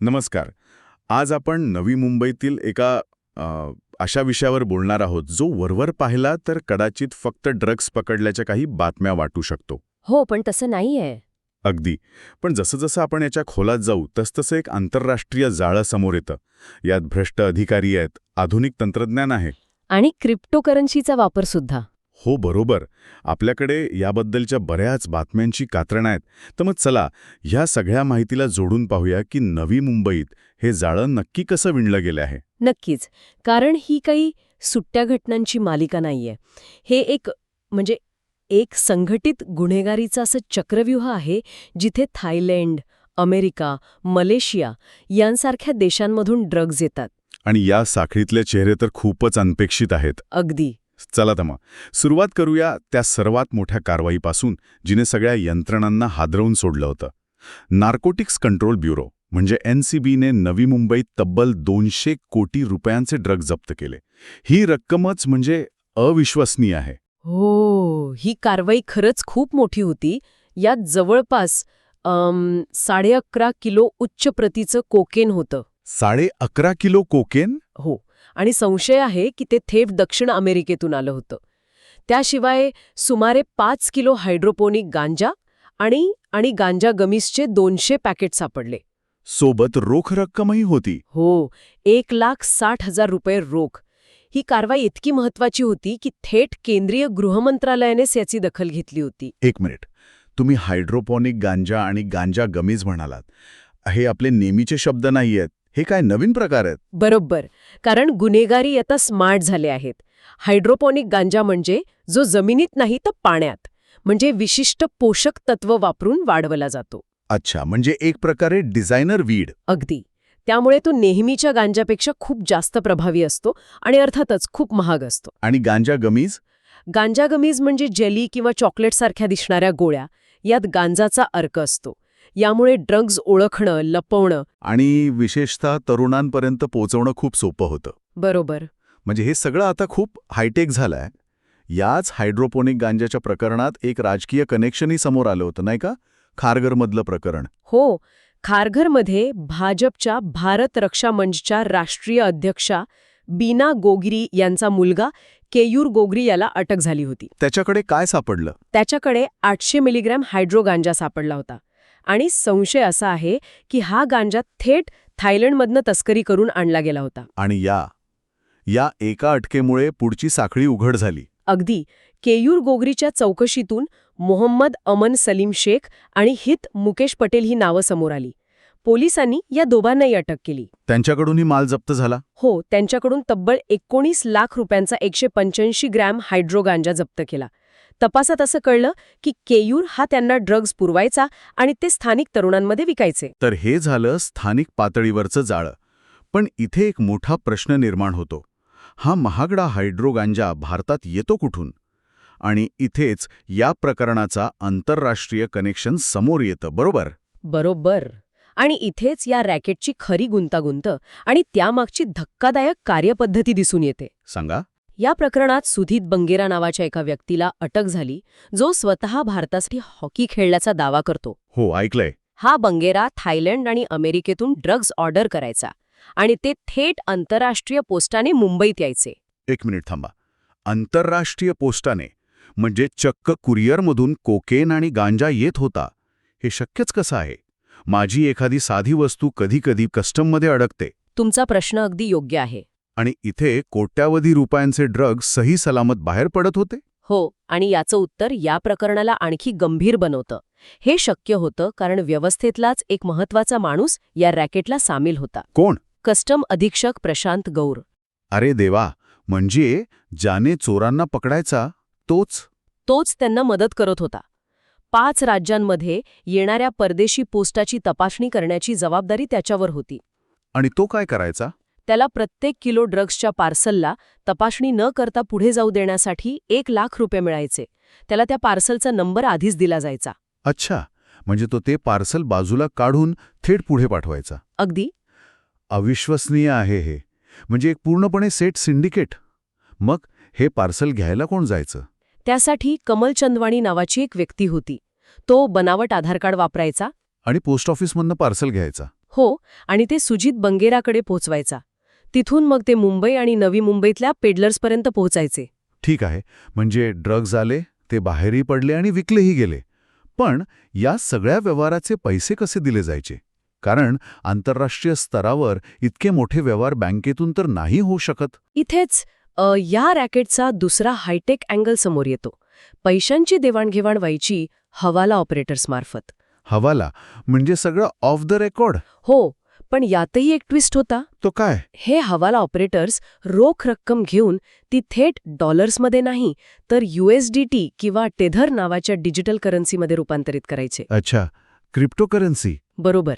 नमस्कार. आज आपण नवी मुंबईतील एका अ, अशा विषयावर बोलणार आहोत जो वरवर पाहिला तर कदाचित फक्त ड्रग्ज पकडल्याच्या काही बातम्या वाटू शकतो. हो पण तसं नाहीये. अगदी. पण जसं जसं आपण याच्या खोलात जाऊ तसतसं एक आंतरराष्ट्रीय जाळं समोर येतं. यात भ्रष्ट अधिकारी आहेत आधुनिक तंत्रज्ञान आहे. आणि क्रिप्टोकरन्सीचा वापर सुद्धा हो बरोबर. आपल्याकडे याबद्दलच्या बऱ्याच बातम्यांची कात्रणं आहेत. तर मग चला ह्या सगळ्या माहितीला जोडून पाहूया की नवी मुंबईत हे जाळं नक्की कसं विणलं गेलं आहे. नक्कीच. कारण ही काही सुट्ट्या घटनांची मालिका नाहीये. हे एक म्हणजे एक संघटित गुन्हेगारीचं असं चक्रव्यूह आहे जिथे थायलंड अमेरिका मलेशिया यांसारख्या देशांमधून ड्रग्ज येतात. आणि या साखळीतले चेहरे तर खूपच अनपेक्षित आहेत. अगदी. चला तर मग. सुरुवात करूया त्या सर्वात मोठ्या कारवाईपासून जिने सगळ्या यंत्रणांना हादरवून सोडलं होतं. नार्कोटिक्स कंट्रोल ब्युरो म्हणजे एन सी बीने नवी मुंबईत तब्बल दोनशे कोटी रुपयांचे ड्रग जप्त केले. ही रक्कमच म्हणजे अविश्वसनीय आहे. हो ही कारवाई खरंच खूप मोठी होती. यात जवळपास साडे अकरा किलो उच्च प्रतीचं कोकेन होतं. साडे अकरा किलो कोकेन? हो. आणि संशय आहे की ते थेट दक्षिण अमेरिकेतून आलं होतं. त्याशिवाय सुमारे पाच किलो हायड्रोपोनिक गांजा आणि आणि गांजा गमीसचे दोनशे पॅकेट सापडले. सोबत रोख रक्कमही होती. हो एक लाख साठ हजार रुपये रोख. ही कारवाई इतकी महत्वाची होती की थेट केंद्रीय गृहमंत्रालयानेच याची दखल घेतली होती. एक मिनिट. तुम्ही हायड्रोपॉनिक गांजा आणि गांजा गमीज म्हणालात. हे आपले नेहमीचे शब्द नाही आहेत हे काय नवीन प्रकार आहेत? बरोबर. कारण गुन्हेगारी आता स्मार्ट झाले आहेत. हायड्रोपॉनिक गांजा म्हणजे जो जमिनीत नाही तर पाण्यात. म्हणजे विशिष्ट पोषक तत्व वापरून वाढवला जातो. अच्छा म्हणजे एक प्रकारे डिझायनर वीड. अगदी. त्यामुळे तो नेहमीच्या गांजापेक्षा खूप जास्त प्रभावी असतो आणि अर्थातच खूप महाग असतो. आणि गांजा गमीज? गांजा गमीज म्हणजे जेली किंवा चॉकलेटसारख्या दिसणाऱ्या गोळ्या. यात गांजाचा अर्क असतो. यामुळे ड्रग्ज ओळखणं लपवणं आणि विशेषतः तरुणांपर्यंत पोहोचवणं खूप सोपं होतं. बरोबर. म्हणजे हे सगळं आता खूप हायटेक झालंय. याच हायड्रोपोनिक गांजाच्या प्रकरणात एक राजकीय कनेक्शनही समोर आलं होतं नाही का? खारघरमधलं प्रकरण. हो खारघरमध्ये भाजपच्या भारत रक्षा मंचच्या राष्ट्रीय अध्यक्षा बीना गोगरी यांचा मुलगा केयूर गोगरी याला अटक झाली होती. त्याच्याकडे काय सापडलं? त्याच्याकडे आठशे मिलीग्रॅम हायड्रो गांजा सापडला होता. आणि संशय असा आहे की हा गांजा थेट थायलंडमधनं तस्करी करून आणला गेला होता. आणि या या एका अटकेमुळे पुढची साखळी उघड झाली. अगदी केयूर गोगरीच्या चौकशीतून मोहम्मद अमन सलीम शेख आणि हित मुकेश पटेल ही नावं समोर आली. पोलिसांनी या दोघांनाही अटक केली. त्यांच्याकडूनही माल जप्त झाला? हो त्यांच्याकडून तब्बल एकोणीस लाख रुपयांचा एकशे पंच्याऐंशी ग्रॅम हायड्रो गांजा जप्त केला. तपासात असं कळलं की केयूर हा त्यांना ड्रग्ज पुरवायचा आणि ते स्थानिक तरुणांमध्ये विकायचे. तर हे झालं स्थानिक पातळीवरचं जाळं. पण इथे एक मोठा प्रश्न निर्माण होतो. हा महागडा हायड्रो गांजा भारतात येतो कुठून? आणि इथेच या प्रकरणाचा आंतरराष्ट्रीय कनेक्शन समोर येतं बरोबर? बरोबर. आणि इथेच या रॅकेटची खरी गुंतागुंत आणि त्यामागची धक्कादायक कार्यपद्धती दिसून येते. सांगा. या प्रकरणात सुधीत बंगेरा नावाच्या एका व्यक्तीला अटक झाली जो स्वतः भारतासाठी हॉकी खेळल्याचा दावा करतो. हो ऐकलंय. हा बंगेरा थायलंड आणि अमेरिकेतून ड्रग्ज ऑर्डर करायचा आणि ते थेट आंतरराष्ट्रीय पोस्टाने मुंबईत यायचे. एक मिनिट थांबा. आंतरराष्ट्रीय पोस्टाने म्हणजे चक्क कुरिअरमधून कोकेन आणि गांजा येत होता हे शक्यच कसं आहे? माझी एखादी साधी वस्तू कधीकधी कस्टममध्ये अडकते. तुमचा प्रश्न अगदी योग्य आहे. आणि इथे कोट्यावधी रुपयांचे ड्रग्ज सही सलामत बाहेर पडत होते? हो आणि याचं उत्तर या प्रकरणाला आणखी गंभीर बनवतं. हे शक्य होतं कारण व्यवस्थेतलाच एक महत्त्वाचा माणूस या रॅकेटला सामील होता. कोण? कस्टम अधीक्षक प्रशांत गौर. अरे देवा म्हणजे ज्याने चोरांना पकडायचा तोच? तोच त्यांना मदत करत होता. पाच राज्यांमध्ये येणाऱ्या परदेशी पोस्टाची तपासणी करण्याची जबाबदारी त्याच्यावर होती. आणि तो काय करायचा? त्याला प्रत्येक किलो ड्रग्सच्या पार्सलला तपासणी न करता पुढे जाऊ देण्यासाठी एक लाख रुपये मिळायचे. त्याला त्या पार्सलचा नंबर आधीच दिला जायचा. अच्छा. म्हणजे तो ते पार्सल बाजूला काढून थेट पुढे पाठवायचा. अगदी. अविश्वसनीय आहे हे. म्हणजे एक पूर्णपणे सेट सिंडिकेट. मग हे पार्सल घ्यायला कोण जायचं? त्यासाठी कमल चंदवाणी नावाची एक व्यक्ती होती. तो बनावट आधार कार्ड वापरायचा. आणि पोस्ट ऑफिसमधनं पार्सल घ्यायचा. हो आणि ते सुजित बंगेराकडे पोहोचवायचा तिथून मग ते मुंबई आणि नवी मुंबईतल्या पेडलर्सपर्यंत पोहोचायचे. ठीक आहे म्हणजे ड्रग्ज आले ते बाहेरही पडले आणि विकलेही गेले. पण या सगळ्या व्यवहाराचे पैसे कसे दिले जायचे? कारण आंतरराष्ट्रीय स्तरावर इतके मोठे व्यवहार बँकेतून तर नाही होऊ शकत. इथेच या रॅकेटचा दुसरा हायटेक अँगल समोर येतो. पैशांची देवाणघेवाण व्हायची हवाला ऑपरेटर्समार्फत हवाला म्हणजे सगळं ऑफ द रेकॉर्ड? हो पण यातही एक ट्विस्ट होता. तो काय? हे हवाला ऑपरेटर्स रोख रक्कम घेऊन ती थेट डॉलर्समध्ये नाही तर यूएसडीटी किंवा टेधर नावाच्या डिजिटल करन्सीमध्ये रूपांतरित करायचे. अच्छा क्रिप्टोकरन्सी बरोबर.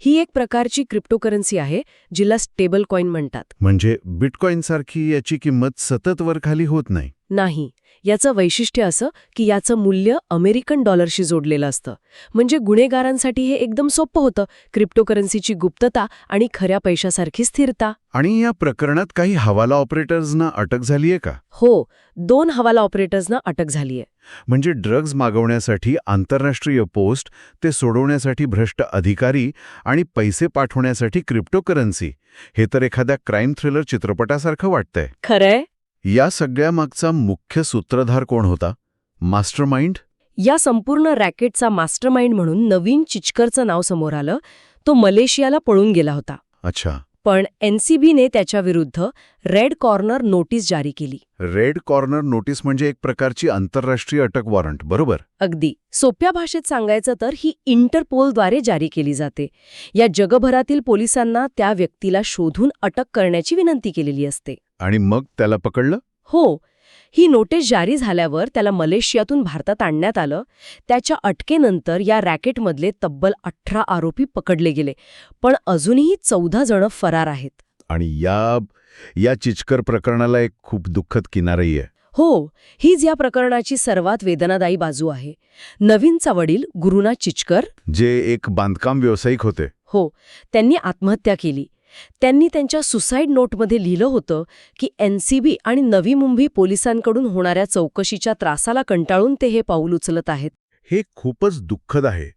ही एक प्रकारची क्रिप्टोकरन्सी आहे जिला स्टेबल कॉईन म्हणतात. म्हणजे बिटकॉईनसारखी याची किंमत सतत वरखाली होत नाही. नाही याचं वैशिष्ट्य असं की याचं मूल्य अमेरिकन डॉलरशी जोडलेलं असतं. म्हणजे गुन्हेगारांसाठी हे एकदम सोपं होतं क्रिप्टोकरन्सीची गुप्तता आणि खऱ्या पैशासारखी स्थिरता. आणि या प्रकरणात काही हवाला ऑपरेटर्सना अटक झालीये का? हो दोन हवाला ऑपरेटर्सना अटक झालीय. म्हणजे ड्रग्ज मागवण्यासाठी आंतरराष्ट्रीय पोस्ट ते सोडवण्यासाठी भ्रष्ट अधिकारी आणि पैसे पाठवण्यासाठी क्रिप्टोकरन्सी. हे तर एखाद्या क्राईम थ्रिलर चित्रपटासारखं वाटतंय. खरंय? या सगळ्या मागचा मुख्य सूत्रधार कोण होता? मास्टरमाइंड? या संपूर्ण रॅकेटचा मास्टरमाइंड म्हणून नवीन चिचकरचं नाव समोर आलं. तो मलेशियाला पळून गेला होता. अच्छा. पण एनसीबीने त्याच्याविरुद्ध रेड कॉर्नर नोटीस जारी केली. रेड कॉर्नर नोटीस म्हणजे एक प्रकारची आंतरराष्ट्रीय अटक वॉरंट बरोबर? अगदी. सोप्या भाषेत सांगायचं तर ही इंटरपोलद्वारे जारी केली जाते. या जगभरातील पोलिसांना त्या व्यक्तीला शोधून अटक करण्याची विनंती केलेली असते. आणि मग त्याला पकडलं? हो. ही नोटीस जारी झाल्यावर त्याला मलेशियातून भारतात आणण्यात आलं. त्याच्या अटकेनंतर या रॅकेटमधले तब्बल अठरा आरोपी पकडले गेले. पण अजूनही चौदा जण फरार आहेत. आणि या या चिचकर प्रकरणाला एक खूप दुःखद किनारही आहे. हो हीच या प्रकरणाची सर्वात वेदनादायी बाजू आहे. नवीनचा वडील गुरुनाथ चिचकर जे एक बांधकाम व्यावसायिक होते. हो त्यांनी आत्महत्या केली. त्यांनी त्यांच्या सुसाईड नोटमध्ये लिहिलं होतं की एनसीबी आणि नवी मुंबई पोलिसांकडून होणाऱ्या चौकशीच्या त्रासाला कंटाळून ते हे पाऊल उचलत आहेत. हे खूपच दुःखद आहे.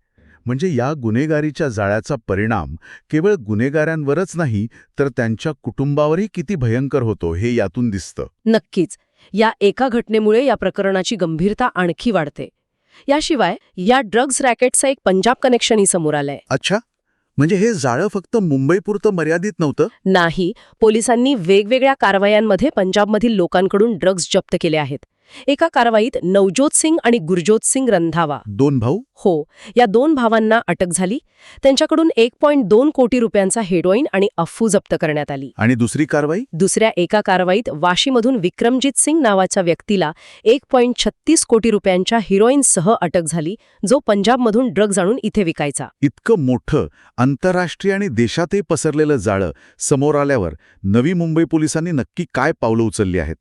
म्हणजे या गुन्हेगारीच्या जाळ्याचा परिणाम केवळ गुन्हेगारांवरच नाही तर त्यांच्या कुटुंबावरही किती भयंकर होतो हे यातून दिसतं. नक्कीच. या एका घटनेमुळे या प्रकरणाची गंभीरता आणखी वाढते. याशिवाय या ड्रग्ज रॅकेटचं एक पंजाब कनेक्शनही समोर आलंय. अच्छा. म्हणजे हे जाळं फक्त मुंबईपुरतं मर्यादित नव्हतं? नाही पोलिसांनी वेगवेगळ्या कारवायांमध्ये पंजाबमधील लोकांकडून ड्रग्ज जप्त केले आहेत. एका कारवाईत नवजोत सिंग आणि गुरजोत सिंग रंधावा. दोन भाऊ? हो या दोन भावांना अटक झाली. त्यांच्याकडून एक पॉईंट दोन कोटी रुपयांचा हेरोईन आणि अफू जप्त करण्यात आली. आणि दुसरी कारवाई? दुसऱ्या एका कारवाईत वाशीमधून विक्रमजित सिंग नावाच्या व्यक्तीला एक पॉईंट छत्तीस कोटी रुपयांच्या हिरोईनसह अटक झाली जो पंजाबमधून ड्रग्ज आणून इथे विकायचा. इतकं मोठं आंतरराष्ट्रीय आणि देशातही पसरलेलं जाळं समोर आल्यावर नवी मुंबई पोलिसांनी नक्की काय पावलं उचलली आहेत?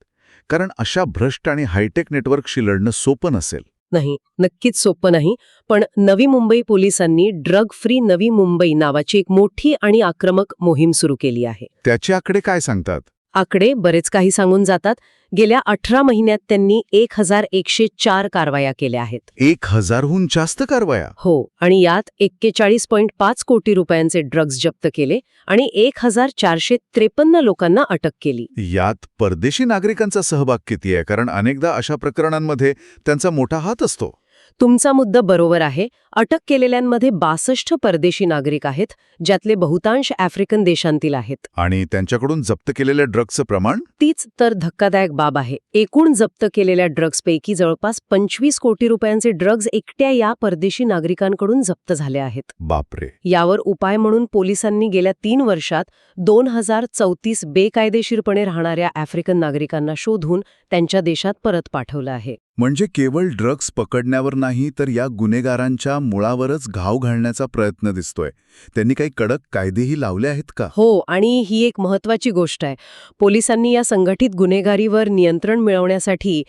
कारण अशा भ्रष्ट आणि हायटेक नेटवर्कशी लढणं सोपं नसेल. नाही नक्कीच सोपं नाही पण नवी मुंबई पोलिसांनी ड्रग फ्री नवी मुंबई नावाची एक मोठी आणि आक्रमक मोहीम सुरू केली आहे. त्याचे आकडे काय सांगतात? आकडे बरेच काही सांगून जातात. गेल्या अठरा महिन्यात त्यांनी एक हजार एकशे चार कारवाया केल्या आहेत. एक हजारहून जास्त कारवाया? हो आणि यात एक्केचाळीस पॉईंट पाच कोटी रुपयांचे ड्रग्ज जप्त केले आणि एक हजार चारशे त्रेपन्न लोकांना अटक केली. यात परदेशी नागरिकांचा सहभाग किती आहे? कारण अनेकदा अशा प्रकरणांमध्ये त्यांचा मोठा हात असतो. तुमचा मुद्दा बरोबर आहे. अटक केलेल्यांमध्ये बासष्ट परदेशी नागरिक आहेत ज्यातले बहुतांश आफ्रिकन देशांतील आहेत. आणि त्यांच्याकडून जप्त केलेल्या ड्रग्जचं प्रमाण? तीच तर धक्कादायक बाब आहे. एकूण जप्त केलेल्या ड्रग्जपैकी जवळपास पंचवीस कोटी रुपयांचे ड्रग्ज एकट्या या परदेशी नागरिकांकडून जप्त झाले आहेत. बापरे. यावर उपाय म्हणून पोलिसांनी गेल्या तीन वर्षात दोन हजार चौतीस बेकायदेशीरपणे राहणाऱ्या आफ्रिकन नागरिकांना शोधून त्यांच्या देशात परत पाठवलं आहे. म्हणजे केवळ ड्रग्ज पकडण्यावर नाही तर या गुन्हेगारांच्या मुळावरच घाव घालण्याचा प्रयत्न दिसतोय. त्यांनी काही कडक कायदेही लावले आहेत का? हो आणि ही एक महत्वाची गोष्ट आहे. पोलिसांनी या संघटित गुन्हेगारीवर नियंत्रण मिळवण्यासाठी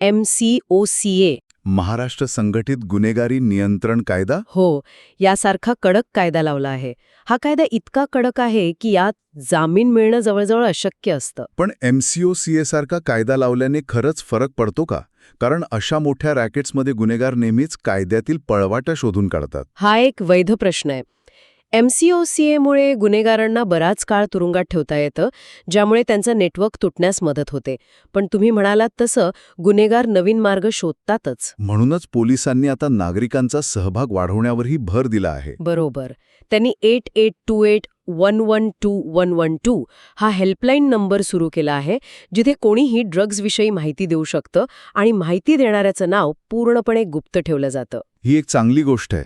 M C O C A Maharashtra संघटित गुन्हेगारी नियंत्रण कायदा? हो यासारखा कडक कायदा लावला आहे. हा कायदा इतका कडक आहे की यात जामीन मिळणं जवळजवळ अशक्य असतं. पण एमसीओ सीए सारखा कायदा लावल्याने खरंच फरक पडतो का? कारण अशा मोठ्या रॅकेट्समध्ये गुन्हेगार नेहमीच कायद्यातील पळवाटा शोधून काढतात. हा एक वैध प्रश्न आहे. एमसीओसीएमुळे गुन्हेगारांना बराच काळ तुरुंगात ठेवता येतं ज्यामुळे त्यांचं नेटवर्क तुटण्यास मदत होते. पण तुम्ही म्हणालात तसं गुन्हेगार नवीन मार्ग शोधतातच. म्हणूनच पोलिसांनी आता नागरिकांचा सहभाग वाढवण्यावरही भर दिला आहे. बरोबर. त्यांनी eight eight two eight one one two one one two हा हेल्पलाईन नंबर सुरू केला आहे जिथे कोणीही ड्रग्जविषयी माहिती देऊ शकतं आणि माहिती देणाऱ्याचं नाव पूर्णपणे गुप्त ठेवलं जातं. ही एक चांगली गोष्ट आहे.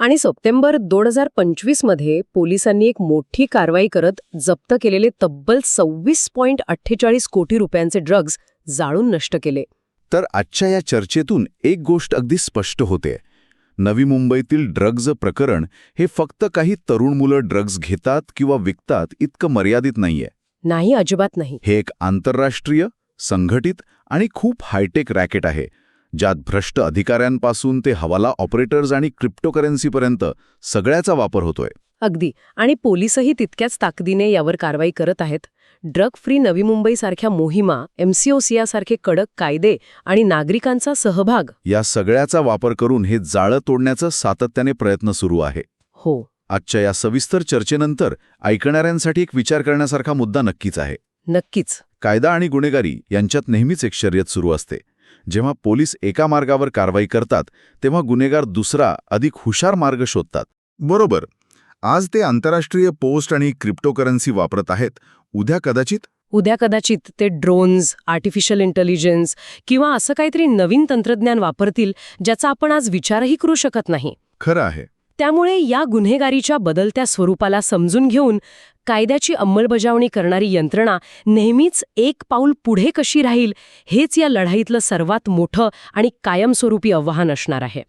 आणि सप्टेंबर दोन हजार पंचवीसमध्ये पोलिसांनी एक मोठी कारवाई करत जप्त केलेले तब्बल सव्वीस पॉईंट अठ्ठेचाळीस कोटी रुपयांचे ड्रग्ज जाळून नष्ट केले. तर आजच्या या चर्चेतून एक गोष्ट अगदी स्पष्ट होते. नवी मुंबईतील ड्रग्ज प्रकरण हे फक्त काही तरुण मुलं ड्रग्ज घेतात किंवा विकतात इतकं मर्यादित नाहीये. नाही अजिबात नाही. हे एक आंतरराष्ट्रीय संघटित आणि खूप हायटेक रॅकेट आहे ज्यात भ्रष्ट अधिकाऱ्यांपासून ते हवाला ऑपरेटर्स आणि क्रिप्टोकरन्सीपर्यंत सगळ्याचा वापर होतोय. अगदी. आणि पोलिसही तितक्याच ताकदीने यावर कारवाई करत आहेत. ड्रग फ्री नवी मुंबईसारख्या मोहिमा एमसीओसियासारखे कडक कायदे आणि नागरिकांचा सहभाग. या सगळ्याचा वापर करून हे जाळं तोडण्याचा सातत्याने प्रयत्न सुरू आहे. हो. आजच्या या सविस्तर चर्चेनंतर ऐकणाऱ्यांसाठी एक विचार करण्यासारखा मुद्दा नक्कीच आहे. नक्कीच. कायदा आणि गुन्हेगारी यांच्यात नेहमीच एक शर्यत सुरू असते. जेव्हा पोलीस एका मार्गावर कारवाई करतात तेव्हा गुन्हेगार दुसरा अधिक हुशार मार्ग शोधतात. बरोबर. आज ते आंतरराष्ट्रीय पोस्ट आणि क्रिप्टोकरन्सी वापरत आहेत उद्या कदाचित? उद्या कदाचित ते ड्रोन्स आर्टिफिशियल इंटेलिजन्स किंवा असं काहीतरी नवीन तंत्रज्ञान वापरतील ज्याचा आपण आज विचारही करू शकत नाही. खरं आहे. त्यामुळे या गुन्हेगारीच्या बदलत्या स्वरूपाला समजून घेऊन कायद्याची अंमलबजावणी करणारी यंत्रणा नेहमीच एक पाऊल पुढे कशी राहील हेच या लढाईतलं सर्वात मोठं आणि कायमस्वरूपी आव्हान असणार आहे.